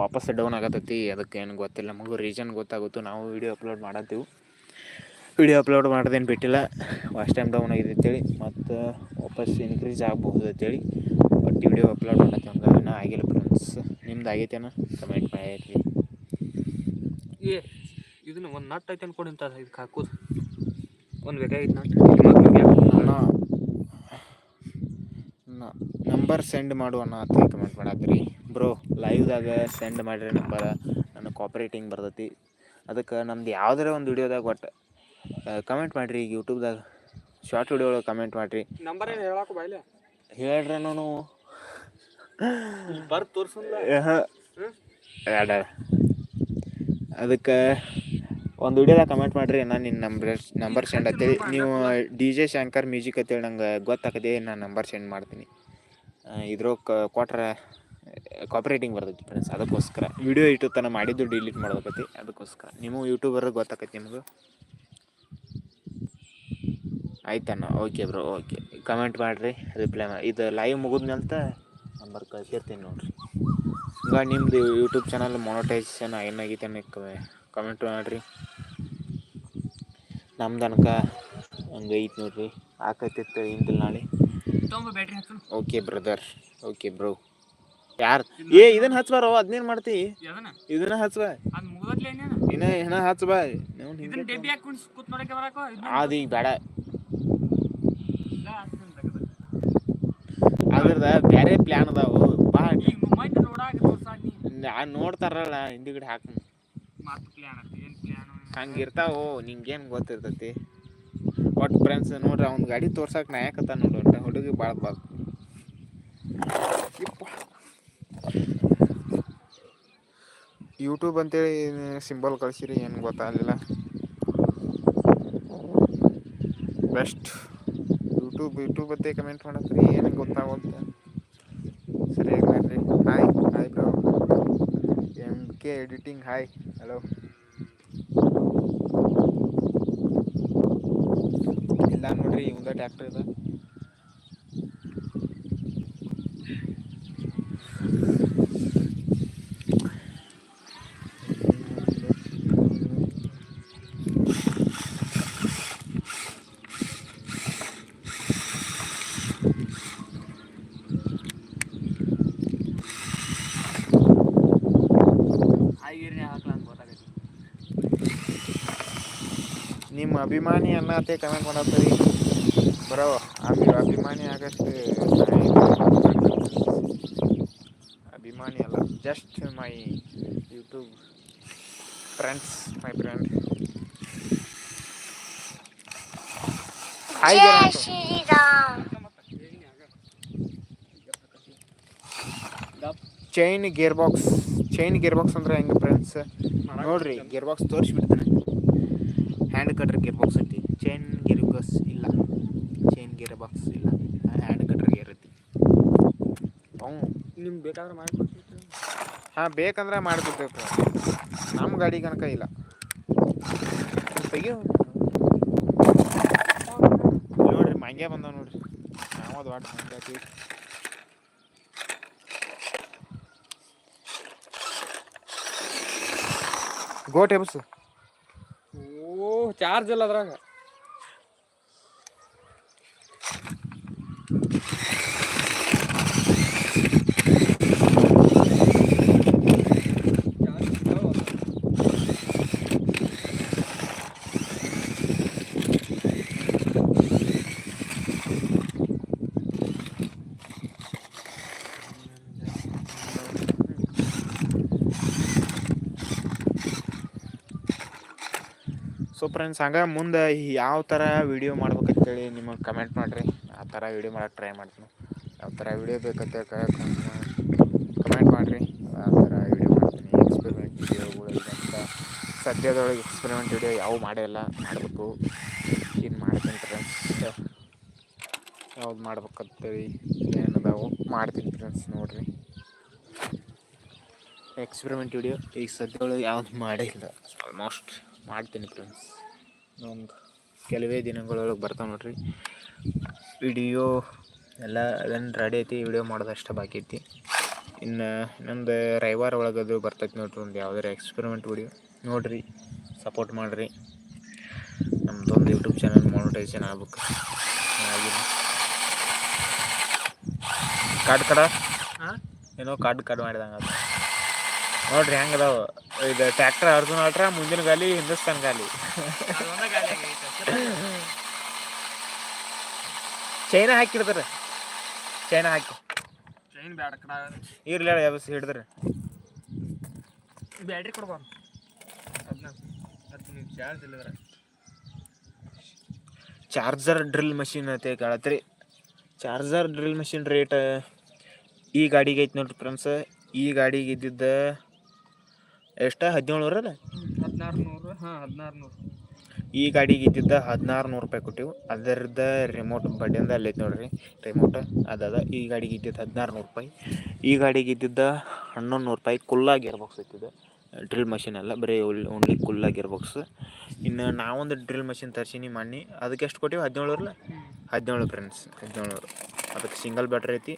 ವಾಪಸ್ ಡೌನ್ ಆಗತ್ತೈತಿ ಅದಕ್ಕೆ ಏನು ಗೊತ್ತಿಲ್ಲ. ನಮಗೂ ರೀಸನ್ ಗೊತ್ತಾಗುತ್ತೆ. ನಾವು ವಿಡಿಯೋ ಅಪ್ಲೋಡ್ ಮಾಡತ್ತೀವಿ. ವಿಡಿಯೋ ಅಪ್ಲೋಡ್ ಮಾಡೋದೇನು ಬಿಟ್ಟಿಲ್ಲ. ವಾಸ್ಟ್ ಟೈಮ್ ಡೌನ್ ಆಗಿದೆ ಅಂತೇಳಿ. ಮತ್ತು ವಾಪಸ್ ಇನ್ಕ್ರೀಸ್ ಆಗ್ಬೋದು ಅಂತೇಳಿ. ಬಟ್ ವಿಡಿಯೋ ಅಪ್ಲೋಡ್ ಮಾಡತ್ತೀವಿ ಹಂಗೆ ಇನ್ನೂ ಆಗಿಲ್ಲ ಫ್ರೆಂಡ್ಸ್ ನಿಮ್ದು ಆಗೈತೇನೋ? ಕಮೆಂಟ್ ಮಾಡಿ. ಇದನ್ನ ಒಂದು ನಟ್ ಐತೆ ಅನ್ಕೊಂಡು ಇಂಥ ಇದಕ್ಕೆ ಹಾಕೋದು. ಒಂದು ಬೇಕಾಗಿತ್ತು ನಟ್? ನಂಬರ್ ಸೆಂಡ್ ಮಾಡುವಣ್ಣ ಅಂತ ಕಮೆಂಟ್ ಮಾಡಾತ್ರಿ ಬ್ರೋ ಲೈವ್ದಾಗ ಸೆಂಡ್ ಮಾಡಿರಿ ನಂಬರ್ ನನ್ನ ಕಾಪ್ರೇಟಿಂಗ್ ಬರ್ತೈತಿ. ಅದಕ್ಕೆ ನಮ್ದು ಯಾವ್ದಾರ ಒಂದು ವಿಡಿಯೋದಾಗ ಒಟ್ಟು ಕಮೆಂಟ್ ಮಾಡಿರಿ ಈಗ ಯೂಟ್ಯೂಬ್ದಾಗ ಶಾರ್ಟ್ ವಿಡಿಯೋ ಒಳಗೆ ಕಮೆಂಟ್ ಮಾಡಿರಿ. ನಂಬರ್ ಏನು ಹೇಳಕ್ಕೆ ಬಾಯಿಲ್ಲ ಹೇಳ್ರಿ ನಾನು ಬರ್ ತೋರ್ಸಲ್ಲ ಅದಕ್ಕೆ ಒಂದು ವಿಡಿಯೋದಾಗ ಕಮೆಂಟ್ ಮಾಡಿರಿ ನಾನು ನಿನ್ನ ನಂಬರ್ ನಂಬರ್ ಸೆಂಡ್ ಅಂತೇಳಿ ನೀವು ಡಿ ಜೆ ಶಂಕರ್ ಮ್ಯೂಸಿಕ್ ಅಂತೇಳಿ ನಂಗೆ ಗೊತ್ತಾಗದೆ ನಾನು ನಂಬರ್ ಸೆಂಡ್ ಮಾಡ್ತೀನಿ. ಇದ್ರೋ ಕ್ವಾಟ್ರ ಕಾಪ್ರೇಟಿಂಗ್ ಬರ್ತೈತಿ ಫ್ರೆಂಡ್ಸ್ ಅದಕ್ಕೋಸ್ಕರ. ವಿಡಿಯೋ ಇಟ್ಟು ತನಕ ಮಾಡಿದ್ದು ಡಿಲೀಟ್ ಮಾಡ್ಬೇಕೈತಿ ಅದಕ್ಕೋಸ್ಕರ. ನಿಮ್ಮ ಯೂಟ್ಯೂಬರ್ ಗೊತ್ತಾಕೈತಿ ನಿಮಗೆ. ಆಯ್ತಣ್ಣ ಓಕೆ ಬ್ರೋ ಓಕೆ ಕಮೆಂಟ್ ಮಾಡಿರಿ ರಿಪ್ಲೈ ಮಾಡಿ ಇದು ಲೈವ್ ಮುಗಿದ್ಮೇಲೆ ನಂಬರ್ ಕಳ್ಸಿರ್ತೀನಿ ನೋಡಿರಿ. ಈಗ ನಿಮ್ಮದು ಯೂಟ್ಯೂಬ್ ಚಾನಲ್ ಮೊನಟೈಸೇಷನ್ ಏನಾಗೈತೆ ಅನ್ನೋ ಕಮೆಂಟ್ ಮಾಡಿರಿ. ನಮ್ದು ಅನ್ಕ ಹಂಗೆ ಐತೆ ನೋಡ್ರಿ. ಆಕೈತಿತ್ತು ಇಂದಿಲ್ಲ ನಾಳೆ. Okay brother. Okay bro. ಯಾರು? ಏ ಇದನ್ನ ಹಚ್ಬಾರೋ ಅದನ್ನೇನು ಮಾಡ್ತಿ? ಇದನ್ನ ಹಚ್ಬಾ ಇನ್ನ ಏನ ಹಚ್ಬಾ ಅದು ಈಗ ಬೇಡ. ಅದ್ರದ ಬೇರೆ ಪ್ಲ್ಯಾನ್ ಅದಾವು. ಬಾ. ನೋಡ್ತಾರಲ್ಲ ಹಿಂದಿಗಡೆ ಹಾಕ ಮಾತು ಪ್ಲ್ಯಾನ್ ಅಂತ ಏನು ನಿಂಗೇನು ಗೊತ್ತಿರ್ತೈತಿ? ಒಟ್ಟು ಫ್ರೆಂಡ್ಸ್ ನೋಡ್ರಿ, ಅವ್ನ ಗಾಡಿ ತೋರ್ಸಕ್ಕೆ ನಾಯಕತ್ತ ನೋಡ್ರಿ ಹುಡುಗಿ ಭಾಳ ಬಾಳ. ಯೂಟ್ಯೂಬ್ ಅಂತೇಳಿ ಸಿಂಬಲ್ ಕಳ್ಸಿರಿ, ಏನು ಗೊತ್ತಾಗಲಿಲ್ಲ ಬೆಸ್ಟ್ ಯೂಟ್ಯೂಬ್ ಯೂಟ್ಯೂಬ್ ಅಂತ ಕಮೆಂಟ್ ಮಾಡತ್ರಿ, ಏನು ಗೊತ್ತಾಗುತ್ತೆ ಸರಿಯಾಗಿ hi hi bro M K editing hi hello ಇಲ್ಲ ನೋಡ್ರಿ ಇವಂದ ಟ್ಯಾಕ್ಟರ್ ಇದೆ ಹಾಯ್ಗಿರ್ನೇ ಹಾಕ್ಲ ಅಂತ ಗೊತ್ತಾಗೈತಿ ನಿಮ್ಮ ಅಭಿಮಾನಿ ಅನ್ನತ್ತೆ ಕಮೆಂಟ್ ಮಾಡತ್ತೀರಿ ಬರೋ ಅಭಿ ಅಭಿಮಾನಿ ಆಗಷ್ಟು ಅಭಿಮಾನಿ ಅಲ್ಲ just my YouTube friends my friend hi chain gearbox chain gearbox ಅಂದ್ರೆ ಹೆಂಗೆ ಫ್ರೆಂಡ್ಸ್ ನೋಡ್ರಿ ಗೇರ್ ಬಾಕ್ಸ್ ತೋರಿಸ್ಬಿಡ್ತಾನೆ. ಹ್ಯಾಂಡ್ ಕಟ್ರ್ ಗೇರ್ ಬಾಕ್ಸ್ ಐತಿ. ಚೈನ್ ಗೇರ್ ಬಾಕ್ಸ್ ಇಲ್ಲ. ಚೈನ್ ಗೇರ್ ಬಾಕ್ಸ್ ಇಲ್ಲ. ಹ್ಯಾಂಡ್ ಕಟ್ರ್ ಗೇರ್ ಐತಿ. ಅವು ನಿಮ್ಗೆ ಬೇಕಾದ್ರೆ ಮಾಡಿಕೊಡ್ತೀವಿ ಹಾಂ ಬೇಕಂದ್ರೆ ಮಾಡಿಬಿಡ್ಬೇಕು ನಮ್ಮ ಗಾಡಿ ಕನಕ ಇಲ್ಲ. ತೆಗಿಯೋ ನೋಡ್ರಿ ಮಂಗ್ಯ ಬಂದಾವ ನೋಡ್ರಿ. ನಾವು ಅದು ಗೋ ಟೇಬಲ್ಸ್ ಓ ಚಾರ್ಜ್ ಇಲ್ಲ ಅದ್ರಾಗ ಸೊ ಫ್ರೆಂಡ್ಸ್ ಹಂಗೆ ಮುಂದೆ ಯಾವ ಥರ ವಿಡಿಯೋ ಮಾಡ್ಬೇಕಂತೇಳಿ ನಿಮಗೆ ಕಮೆಂಟ್ ಮಾಡಿರಿ. ಆ ಥರ ವಿಡಿಯೋ ಮಾಡಕ್ಕೆ ಟ್ರೈ ಮಾಡ್ತೀನಿ. ಯಾವ ಥರ ವಿಡಿಯೋ ಬೇಕಂತ ಕಮೆಂಟ್ ಮಾಡಿರಿ. ಆ ಥರ ವಿಡಿಯೋ ಮಾಡ್ತೀನಿ. ಎಕ್ಸ್ಪೆರಿಮೆಂಟ್ ವೀಡಿಯೋಗಳು ಅಂತ. ಸದ್ಯದೊಳಗೆ ಎಕ್ಸ್ಪೆರಿಮೆಂಟ್ ವೀಡಿಯೋ ಯಾವ ಮಾಡಿಲ್ಲ ಮಾಡಬೇಕು. ಏನು ಮಾಡ್ತೀನಿ ಫ್ರೆಂಡ್ಸ್ ಯಾವ್ದು ಮಾಡ್ಬೇಕಂತೇಳಿ ಏನದಾವು ಮಾಡ್ತೀನಿ ಫ್ರೆಂಡ್ಸ್ ನೋಡಿರಿ. ಎಕ್ಸ್ಪೆರಿಮೆಂಟ್ ವಿಡಿಯೋ ಈಗ ಸದ್ಯದೊಳಗೆ ಯಾವ್ದು ಮಾಡಿಲ್ಲ ಆಲ್ಮೋಸ್ಟ್ ಮಾಡ್ತೀನಿ ಫ್ರೆಂಡ್ಸ್ ಒಂದು ಕೆಲವೇ ದಿನಗಳೊಳಗೆ ಬರ್ತಾವೆ ನೋಡ್ರಿ. ವಿಡಿಯೋ ಎಲ್ಲ ಅದನ್ನು ರೆಡಿ ಐತಿ ವಿಡಿಯೋ ಮಾಡೋದಷ್ಟೇ ಬಾಕಿ ಐತಿ. ಇನ್ನು ಇನ್ನೊಂದು ರವಿವಾರ ಒಳಗದು ಬರ್ತೈತಿ ನೋಡ್ರಿ ಒಂದು ಯಾವ್ದಾರು ಎಕ್ಸ್ಪೆರಿಮೆಂಟ್ ವಿಡಿಯೋ. ನೋಡಿರಿ ಸಪೋರ್ಟ್ ಮಾಡಿರಿ. ನಮ್ಮದೊಂದು ಯೂಟ್ಯೂಬ್ ಚಾನಲ್ ಮಾನಿಟೈಸೇಷನ್ ಆಗ್ಬೇಕು. ಆಗಿಲ್ಲ ಕಾರ್ಡ್ ಕಡ ಹಾಂ? ಏನೋ ಕಾರ್ಡ್ ಕಡ್ ಮಾಡಿದಂಗೆ ಅದು ನೋಡ್ರಿ ಹೆಂಗೆ ಅದಾವ. ಇದು ಟ್ಯಾಕ್ಟರ್ ಅರ್ಜುನ್ ಅಲ್ಟ್ರ ಮುಂದಿನ ಗಾಲಿ ಹಿಂದೂಸ್ತಾನ್ ಗಾಲಿ ಆಗೈತೆ ಚೈನಾ ಹಾಕಿರ್ತಾರೆ ಚೈನ ಹಾಕಿ. ಚೈನ್ ಬ್ಯಾಡ ಕಡ ಇರ್ಲಿ ಹೇಳಿ ಯಾವಸ್ ಹಿಡಿದ್ರೆ? ಬ್ಯಾಟ್ರಿ ಕೊಡ್ಬಾರ್ದು ಅದನ್ನ ಅದು ನೀವು ಚಾರ್ಜ್ ಇಲ್ಲದ್ರ ಚಾರ್ಜರ್ ಡ್ರಿಲ್ ಮಷಿನ್ ಅಂತ ಕೇಳತ್ರಿ ಚಾರ್ಜರ್ ಡ್ರಿಲ್ ಮಷಿನ್ ರೇಟ್ ಈ ಗಾಡಿಗೆ ಐತಿ ನೋಡ್ರಿ ಫ್ರೆಂಡ್ಸ್ ಈ ಗಾಡಿಗೆ ಇದ್ದಿದ್ದ ಎಷ್ಟು? ಹದಿನೇಳು ನೂರಲ್ಲ ಹದಿನಾರು ನೂರು ಹಾಂ ಹದಿನಾರು ನೂರು ಈ ಗಾಡಿಗೆ ಇದ್ದಿದ್ದ ಹದಿನಾರು ನೂರು ರೂಪಾಯಿ ಕೊಟ್ಟಿವು. ಅದರದ ರಿಮೋಟ್ ಬಡ್ಡಿಯಿಂದ ಅಲ್ಲೈತೆ ನೋಡ್ರಿ ರಿಮೋಟ್ ಅದದ. ಈ ಗಾಡಿಗೆ ಇದ್ದಿದ್ದು ಹದಿನಾರು ನೂರು ರೂಪಾಯಿ. ಈ ಗಾಡಿಗೆ ಇದ್ದಿದ್ದ ಹನ್ನೊಂದು ನೂರು ರೂಪಾಯಿ ಕುಲ್ಲಾಗಿ ಇರ್ಬಾಕ್ಸ್ ಬಾಕ್ಸ್ ಐತಿದೆ ಡ್ರಿಲ್ ಮಷಿನ್ ಅಲ್ಲ ಬರೀ ಓನ್ಲಿ ಕುಲ್ಲಾಗಿ ಇರ್ಬಾಕ್ಸ್ ಇನ್ನು ನಾವೊಂದು ಡ್ರಿಲ್ ಮಷಿನ್ ತರ್ಸೀನಿ ಮಣ್ಣಿ ಅದಕ್ಕೆ ಎಷ್ಟು ಕೊಟ್ಟಿವಿ? ಹದಿನೇಳರಲ್ಲ? ಹದಿನೇಳು ಫ್ರೆಂಡ್ಸ್ ಹದಿನೇಳು ಅದಕ್ಕೆ ಸಿಂಗಲ್ ಬ್ಯಾಟ್ರಿ ಐತಿ.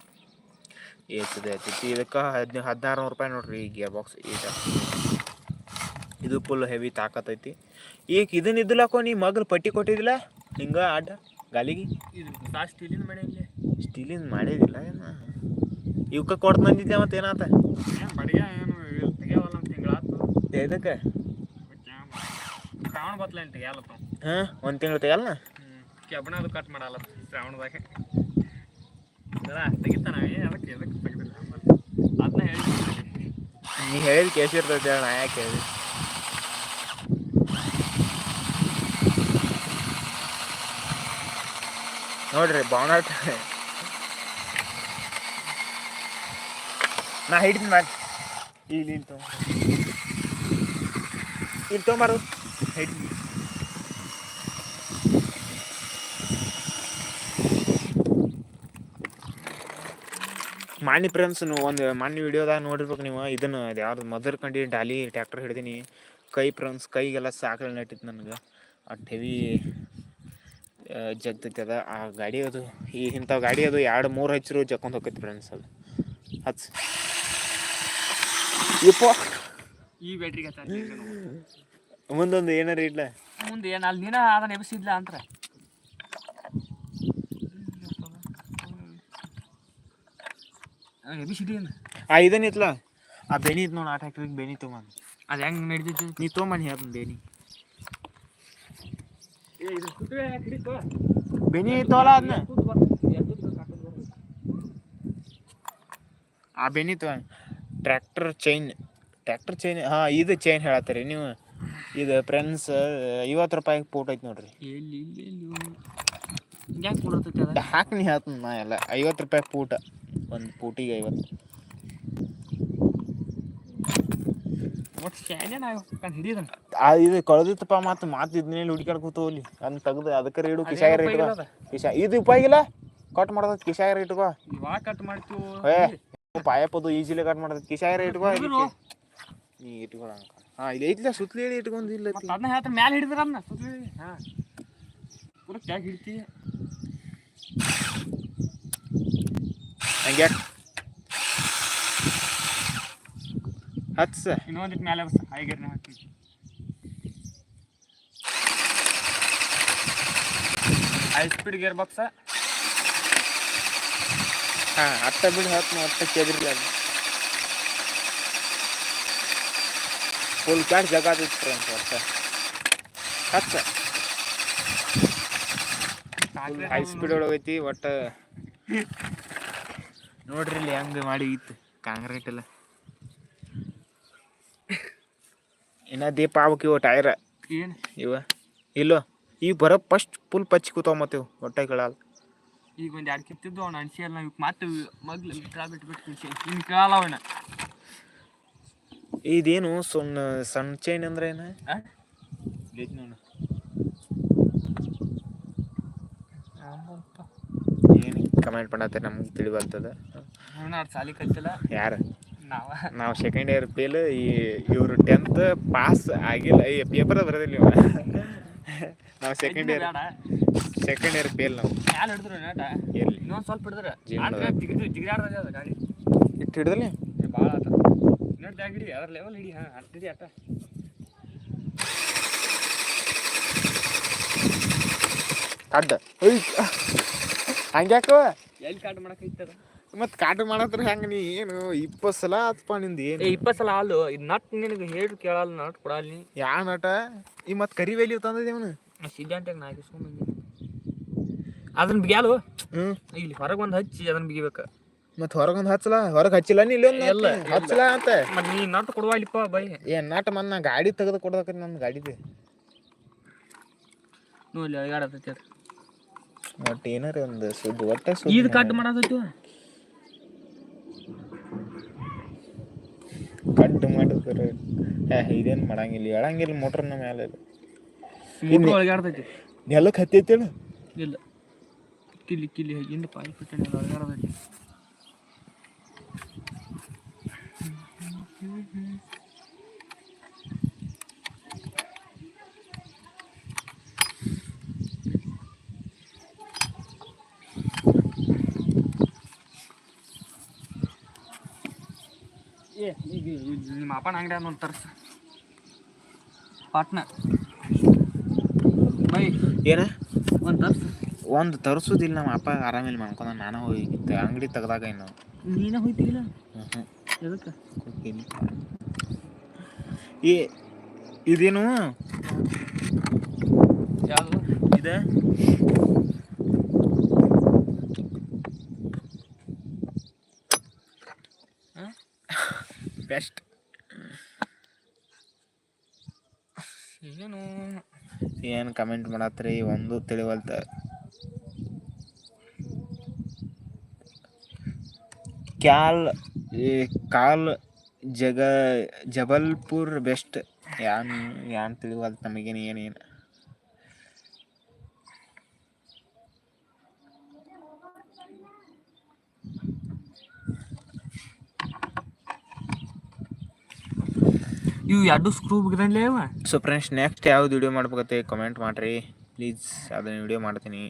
ಏತದೆ ಐತಿ. ಇದಕ್ಕೆ ಹದಿನ ಹದಿನಾರು ನೂರು ರೂಪಾಯಿ ನೋಡ್ರಿ ಈ ಗೇರ್ ಬಾಕ್ಸ್ ಈಗ ಇದು ಫುಲ್ ಹೆವಿ ತಾಕತ್ತೈತಿ ಈಗ ಇದನ್ನ ಇದ್ದಿಲ್ಲಕೋ ನೀ ಮಗ್ಲು ಪಟ್ಟಿ ಕೊಟ್ಟಿದ್ದಿಲ್ಲ ಹಿಂಗ ಅಡ್ಡ ಗಾಲಿಗೆ? ಸ್ಟೀಲಿನ ಮಾಡಿ ಇಲ್ಲಿ ಸ್ಟೀಲಿಂದ ಮಾಡಿದಿಲ್ಲ ಏನ? ಇವಕ್ಕ ಬಂದಿದ್ದೆ ಮತ್ತೆ ಏನಾತ? ಏನು ಬಡಿಗೆ ಏನು ತೆಗಿಯವಲ್ಲ ತಿಂಗಳಾತು ಇದಕ್ಕೆ? ಶ್ರಾವಣ ಬತ್ಲ ಏನು ತೆಗಿಯಲ್ಲಪ್ಪ ಹಾಂ, ಒಂದು ತಿಂಗಳು ತೆಗಲ್ಲ ಹ್ಞೂ ಕೆಬ್ಬಣ ಅದು ಕಟ್ ಮಾಡಲ್ಲ ಶ್ರಾವಣದಾಗ ತೆಗಿತಾನ ಅದಕ್ಕೆ ಎದಕ್ಕೆ ಅದನ್ನ ಹೇಳಿ, ನೀ ಹೇಳಿದ ಕೇಸಿರ್ತೈತೆ ನಾ ಯಾಕೆ ಹೇಳಿ ನೋಡ್ರಿ ಬಾಣಾಟ ನಾ ಹಿಡಿದ್ ಮಾಡಿ ಇಲ್ಲಿ ಇಲ್ಲಿ ತೊಗೊಂಡು ಇಲ್ಲಿ ತೊಗೊಂಬಾರು ಮಾನ್ಯ ಫ್ರೆಂಡ್ಸ್ ಒಂದು ಮಾನ್ಯ ವಿಡಿಯೋದಾಗ ನೋಡಿರ್ಬೇಕು ನೀವು. ಇದನ್ನು ಅದು ಯಾವ್ದು ಮದರ್ ಕಂಡಿ ಡಾಲಿ ಟ್ಯಾಕ್ಟರ್ ಹಿಡಿದೀನಿ. ಕೈ ಫ್ರೆಂಡ್ಸ್ ಕೈಗೆಲ್ಲ ಸಾಕಲು ನೆಟ್ಟಿತ್ತು ನನಗೆ. ಅಷ್ಟು ಹೆವಿ ಜಗ್ತೈತಿ ಅದ. ಆ ಗಾಡಿ ಅದು ಈ ಇಂಥ ಗಾಡಿ ಅದು ಎರಡು ಮೂರು ಹಚ್ಚಿರು ಜಕ್ಕೊಂಡು ಹೋಗೈತಿ ಫ್ರೆಂಡ್ಸ್ ಅದು. ಹಚ್ ಇಪ್ಪ ಈ ಬ್ಯಾಟ್ರಿಗೆ ಮುಂದೊಂದು ಏನಾರ ಇಡ್ಲ? ಮುಂದೆ ಏನು ಅಲ್ಲಿ ನೀನ ಅದನ್ನ ಎಬ್ಸಿದ್ಲ ಅಂತ ಎಬಿಸಿಡಿ ಏನು? ಆ ಇದನ್ನ ಇತ್ಲ ಆ ಬೆನಿ ಇತ್ತು ನೋಡಿ ಆ ಟ್ಯಾಕ್ಟ್ರಿಗೆ ಬೆನಿ ತೊಗೊಂಡು ಅದು ಹೆಂಗೆ ನಡೀತೈತಿ ನೀ ತೊಗೊಂಬನಿ ಅದನ್ನ ಬೆನಿ ಏ ಇದು ಕುಟ್ರೆ ಹಿಡಿತು ಬೆನಿ ಅದನ್ನ ಆ ಬೆನಿ ತೊ ಟ್ರ್ಯಾಕ್ಟರ್ ಚೈನ್ ಟ್ರ್ಯಾಕ್ಟರ್ ಚೈನ್ ಹಾ ಇದು ಚೈನ್ ಹೇಳತ್ತೀರಿ ನೀವು. ಇದು ಫ್ರೆಂಡ್ಸ್ ಐವತ್ತು ರೂಪಾಯಿಗೆ ಪೋಟ್ ಐತಿ ನೋಡ್ರಿ. ಹಾಕಿ ನೀ ಹೇಳ್ತೀನಿ ನಾ ಎಲ್ಲ. ಐವತ್ತು ರೂಪಾಯಿ ಪೂಟ ಒಂದು ಪೂಟಿಗೆ ಐವತ್ತು. ಒಟ್ಟು ಶಾನೆ ನಾವು ಹಿಡಿಯೋದನ್ನ ಆ ಇದು ಕಳೆದಿತ್ತಪ್ಪ ಮಾತು ಮಾತು ಇದನ್ನೇಲಿ ಹುಡುಕ್ಯಾಡ ಕೂತೋಲಿ ಅನ್ ತೆಗ್ದು ಅದಕ್ಕೆ ಇಡು ಕಿಶಾಗರ ಇಟ್ಕೋ. ಕಿಶಾ ಇದು ಉಪಾಯಿಲ್ಲ ಕಟ್ ಮಾಡೋದಕ್ಕೆ ಕಿಶಾಗರ ಇಟ್ಕೋ. ಇವಾಗ ಕಟ್ ಮಾಡ್ತೀವಿ? ಏ ಪಾಯಪದು ಈಜಿಲಿ ಕಟ್ ಮಾಡೋದ ಕಿಶಾಗರ ಇಟ್ಕೋ. ನೀ ಇಟ್ಕೊಳ ಹಾ ಇಲ್ಲಿ ಐತ್ಲ ಸುತ್ತಲಿ ಹೇಳಿ ಇಟ್ಕೊಂಡಿಲ್ಲ ಇಲ್ಲ ಅದನ್ನ ಹೇಳ್ತಾರ ಮ್ಯಾಲೆ ಹಿಡಿದ್ರ ಅದನ್ನ ಸುತ್ತಲಿ ಹಾಂ. ಪೂರ ಟ್ಯಾಗ್ ಹಿಡ್ತಿ. ಹಂಗೆ ಹತ್ಸ ಇನ್ನೊಂದಿಟ್ಟು ಮ್ಯಾಲೆ ಬಸ್ ಹಾಯ್ಗೆರ್ನ ಹಾಕಿ ಹೈ ಸ್ಪೀಡ್ ಗೇರ್ ಬಾಕ್ಸ ಹಾಂ ಹತ್ತ ಬಿಡಿ ಹತ್ತು ಹತ್ತ ಕೇದ್ರಿ ಅದು. ಫುಲ್ ಕ್ಯಾಶ್ ಜಾಗ ಐತಿ ಅಂತ ಒಟ್ಟ ಹತ್ತು ಹೈ ಸ್ಪೀಡ್ ಒಳಗೈತಿ ಒಟ್ಟ ನೋಡ್ರಿ ಇಲ್ಲಿ ಹೆಂಗೆ ಮಾಡಿ ಇತ್ತು. ಕಾಂಕ್ರೀಟ್ ಎಲ್ಲ. ಇನ್ನ ದೀಪ ಆಗ್ಬೇಕು ಇವ ಟೈರ್ ಏನು? ಇವ ಇಲ್ಲೋ ಈಗ ಬರೋ ಫಸ್ಟ್ ಫುಲ್ ಪಚ್ಚಿ ಕೂತಾವ ಮತ್ತೆ ಇವು ಹೊಟ್ಟೆ ಕೇಳಲ್ಲ ಈಗ ಒಂದು ಎರಡು ಕಿತ್ತಿದ್ದು ಅವ್ನು ಅನ್ಸಿಯಲ್ಲ ಇವ್ ಮತ್ತೆ ಮಗ್ಲು ಮಿಟ್ರ ಬಿಟ್ಟು ಬಿಟ್ಟು ಕಿಸಿ ಇನ್ನು ಕೇಳಲ್ಲ ಅವನ. ಇದೇನು ಸಣ್ಣ ಸಣ್ಣ ಚೈನ್ ಅಂದ್ರೆ ಏನ? ನೋಡು. ಏನು ಕಮೆಂಟ್ ಮಾಡತ್ತೆ ನಮ್ಗೆ ತಿಳಿಬಲ್ತದ ಸಾಲಿ ಕಲ್ತಿಲ್ಲ? ಯಾರು? ನಾವ. ಸೆಕೆಂಡ್ ಇಯರ್ ಫೇಲ್ ಈ ಇವರು ಟೆಂತ್ ಪಾಸ್ ಆಗಿಲ್ಲ. ಈ ಪೇಪರ್ ಬರೋದಿಲ್ಲ ಇವ ನಾವು second year second year fail ನಾವು. ಯಾರು ಹಿಡಿದ್ರು ನಾಟ ಎಲ್ಲಿ? ಇನ್ನೊಂದು ಸ್ವಲ್ಪ ಹಿಡಿದ್ರೆ. ಜಿಗಿದು ಜಿಗಿದಾಡ್ದಾಗ ಅದ ಗಾಡಿ. ಇಟ್ಟು ಹಿಡ್ದಲಿ ಭಾಳ ಆತ. ಇನ್ನೊಂದು ಟ್ಯಾಗ್ ಹಿಡಿ ಅದ್ರ ಲೆವೆಲ್ ಹಿಡಿ? ಹಾಂ ಅಷ್ಟಿದೆ ಅಟ್ಟ ಕಡ್ಡ. ಹಂಗ್ಯಾಕವ? ಎಲ್ಲಿ ಮಾಡಕ್ಕೆ ಮಾಡಕೈತದ ಮತ್ತೆ ಕಾಟ ಮಾಡತ್ರ ಹೆಂಗ ನೀ? ಏನು ಇಪ್ಪತ್ ಸಲ ಆತ್ಪ ನಿಂದ ಏ ಏನು ಇಪ್ಪತ್ತು ಸಲ ಹಾಲು. ಇದು ನಟ್ ನಿನಗೆ ಹೇಳಿ ಕೇಳಲ್ಲ ನಟ್ ಕೊಡಲ್ಲ ನೀ. ಯಾ ನಟ? ಈ ಮತ್ತೆ ಕರಿವೇಲಿ ತಂದಿದ್ದೇವನು ಸಿದ್ಧಾಂತಾಗ ನಾ ಇಸ್ಕೊಂಬಂದಿ ಅದನ್ನ ಬಿಗ್ಯಾಲು? ಹ್ಞೂ ಇಲ್ಲಿ ಹೊರಗೆ ಒಂದು ಹಚ್ಚಿ ಅದನ್ನ ಬಿಗಿಬೇಕು. ಮತ್ತೆ ಹೊರಗೊಂದು ಹಚ್ಚಲ? ಹೊರಗೆ ಹಚ್ಚಿಲ್ಲ ನೀ ಇಲ್ಲೊಂದು ಇಲ್ಲ. ಹಚ್ಚಲ ಅಂತ? ಮತ್ತೆ ನೀ ನಟ್ ಕೊಡುವಲ್ಲಿಪ್ಪ ಬೈ. ಏ ನಟ್ ಮನ್ನ ಗಾಡಿ ತೆಗೆದು ಕೊಡ್ಬೇಕ್ರಿ ನನ್ನ ಗಾಡಿದೆ. ನೋಡಿ ಅಳಗಾಡತೈತಿ ಒಟ್ಟು ಏನಾರ ಒಂದು ಸುದ್ದಿ ಒಟ್ಟ ಇದು ಸುದ್ದಿ ಕಟ್ ಮಾಡತೈತಿ ಕಟ್ ಮಾಡಿದ್ರೆ. ಇದೇನ್ ಮಾಡಂಗಿಲ್ಲ. ಹೇಳಂಗಿಲ್ಲ ಮೋಟ್ರನ ಮೇಲೆ ಒಳಗಾಡ್ತೈತಿ ನೆಲಕ್ಕೆ ಹತ್ತೈತಿ ಇಲ್ಲ. ಕಿಲಿ ಕಿಲಿ ಹಿಂದ ಪಾಯಿ ಬಿಟ್ಟು ಒಳಗಾಡತೈತಿ ಏ ಈಗ ನಿಮ್ಮ ಅಪ್ಪನ ಅಂಗಡಿ ತರ್ಸ. ಪಾಟ್ನ. ಬೈ. ಏನ? ಒಂದು ತರ್ಸ. ಒಂದು ತರಿಸೋದಿಲ್ಲ ನಮ್ಮ ಅಪ್ಪ ಆರಾಮಿಲ್ಲ ಮಾಡ್ಕೊಂಡ ನಾನು ಹೋಗಿ ಅಂಗಡಿ ತೆಗ್ದಾಗ ಇನ್ನು. ನೀನೇ ಹೋಯ್ತಿಲ್ಲ? ಎದಕ್ಕೆ? ಏ ಇದೇನು? ಯಾವುದು? ಇದೆ ಬೆಸ್ಟ್ ಏನು ಏನು ಕಮೆಂಟ್ ಮಾಡತ್ರಿ, ಒಂದು ತಿಳಿವಲ್ತ ಕ್ಯಾಲ್ ಕಾಲ್ ಜಗ, ಜಬಲ್ಪುರ್ ಬೆಸ್ಟ್. ಯಾನ್ ಯಾನ್ ತಿಳಿವಲ್ತ ನಮಗೇನು ಏನೇನು? ಇವು ಎರಡು ಸ್ಕ್ರೂ ಅವ? ಸೊ ಫ್ರೆಂಡ್ಸ್ ನೆಕ್ಸ್ಟ್ ಯಾವ್ದು ವಿಡಿಯೋ ಮಾಡ್ಬೇಕತ್ತೆ ಕಮೆಂಟ್ ಮಾಡಿರಿ. ಪ್ಲೀಸ್ ಅದನ್ನ ವಿಡಿಯೋ ಮಾಡ್ತೀನಿ.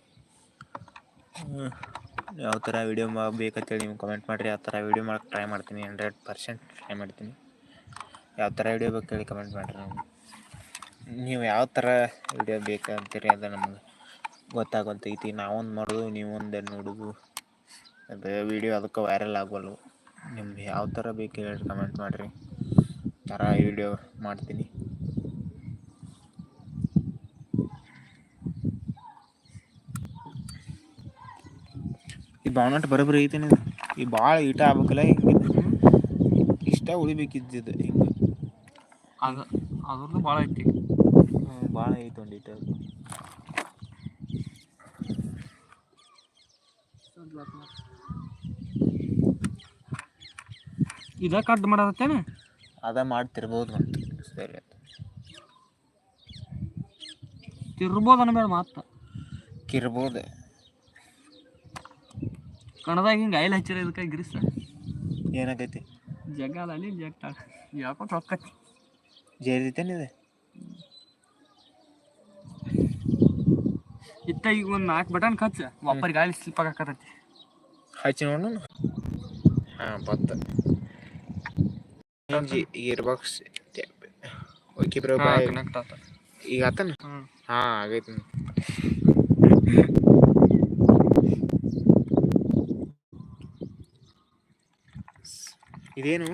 ಯಾವ ಥರ ವಿಡಿಯೋ ಬೇಕಂತೇಳಿ ನೀವು ಕಮೆಂಟ್ ಮಾಡಿರಿ. ಆ ಥರ ವಿಡಿಯೋ ಮಾಡಕ್ಕೆ ಟ್ರೈ ಮಾಡ್ತೀನಿ. ಹಂಡ್ರೆಡ್ ಪರ್ಸೆಂಟ್ ಟ್ರೈ ಮಾಡ್ತೀನಿ. ಯಾವ ಥರ ವಿಡಿಯೋ ಬೇಕು ಹೇಳಿ ಕಮೆಂಟ್ ಮಾಡಿರಿ ನೀವು. ಯಾವ ಥರ ವಿಡಿಯೋ ಬೇಕಂತೀರಿ ಅದು ನಮ್ಗೆ ಗೊತ್ತಾಗಲ್ತೈತಿ ನಾವೊಂದು ಮಾಡೋದು, ನೀವೊಂದು ನೋಡೋದು. ಅದು ವಿಡಿಯೋ ಅದಕ್ಕೆ ವೈರಲ್ ಆಗವಲ್ವು ನಿಮ್ಗೆ ಯಾವ ಥರ ಬೇಕು ಹೇಳಿ ಕಮೆಂಟ್ ಮಾಡಿರಿ. ಥರ ವಿಡಿಯೋ ಮಾಡ್ತೀನಿ. ಈ ಭಾವನಾಟ ಬರೋಬ್ಬರಿ ಐತೇನೆ ಈ ಭಾಳ ಈಟ ಆಗ್ಬೇಕಲ್ಲ ಹಿಂಗೆ. ಇಷ್ಟ ಉಳಿಬೇಕಿದ್ದಿದ್ದು ಹಿಂಗೆ. ಅದ ಅದ್ರದ್ದು ಭಾಳ ಐತಿ. ಭಾಳ ಐತೆ ಒಂದು ಈಟ ಇದ ಕಟ್ ಮಾಡತ್ತೇನೆ ಅದ ಮಾಡ್ತಿರ್ಬೋದು ಅಂತ. ಸರಿ. ಆಯ್ತು ತಿರ್ಬೋದು ಅನ್ಬೇಡ ಮಾತು ಕಿರ್ಬೋದು ಕಣದಾಗ ಹಿಂಗೆ ಐಲ್ ಹಚ್ಚಿರ ಇದಕ್ಕೆ ಗಿರಿಸ? ಏನಾಗೈತಿ? ಜಗ್ಗದಲ್ಲಿ ಜಗ್ತಾಳ ಯಾಕೋ ಹೊಕ್ಕತಿ ಜೇರಿತೇನಿದೆ ಇತ್ತ ಈಗ ಒಂದು ನಾಲ್ಕು ಬಟನ್ ಕಚ್ಚ. ಒಬ್ಬರಿಗೆ ಗಾಳಿ ಸ್ಲಿಪ್ ಆಗಕತ್ತೈತಿ ಹಚ್ಚಿ ನೋಡೋಣ ಹಾಂ ಬತ್ತ. Ear box okay bro boy connect ಆತ. ಈಗ ಆತನ? ಹಾ ಹಾಂ ಆಗೈತಿ ಇದೇನು?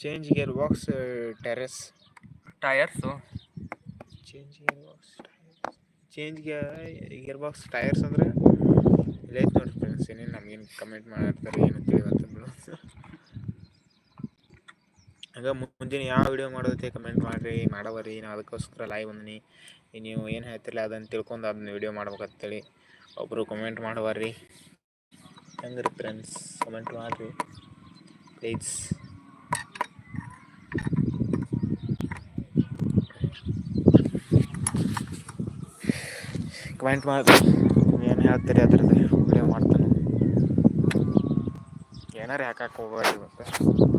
Change gear box terrace tyres change gear box change gear box tyres ಅಂದ್ರೆ ಇಲ್ಲ ಐತೆ ನೋಡಿ ಫ್ರೆಂಡ್ಸ್ ಏನೇನು ನಮಗೇನು ಕಮೆಂಟ್ ಮಾಡಿರ್ತಾರೆ ಏನು ತಿಳಿವಂತ ಬಿಡು ಹಂಗೆ ಮುಂದಿನ ಯಾವ ವಿಡಿಯೋ ಮಾಡೋದೈತೆ ಕಮೆಂಟ್ ಮಾಡಿರಿ, ಮಾಡವರಿ ನಾ ಅದಕ್ಕೋಸ್ಕರ ಲೈವ್ ಬಂದಿನಿ. ನೀವು ಏನು ಹೇಳ್ತಿರಲ್ಲ ಅದನ್ನು ತಿಳ್ಕೊಂಡು ಅದನ್ನ ವಿಡಿಯೋ ಮಾಡ್ಬೇಕಂತೇಳಿ ಒಬ್ಬರು ಕಮೆಂಟ್ ಮಾಡುವರಿ ಹೆಂಗ್ರಿ ಫ್ರೆಂಡ್ಸ್ ಕಮೆಂಟ್ ಮಾಡಿರಿ ಪ್ಲೀಸ್ ಕಮೆಂಟ್ ಮಾಡಿ ಏನು ಹೇಳ್ತೀರಿ ಅದ್ರದ್ದು ವಿಡಿಯೋ ಮಾಡ್ತಾನೆ. ಏನಾರು ಹಾಕಕ್ಕೆ ಹೋಗ್ಬೇಡಿ ಇವತ್ತು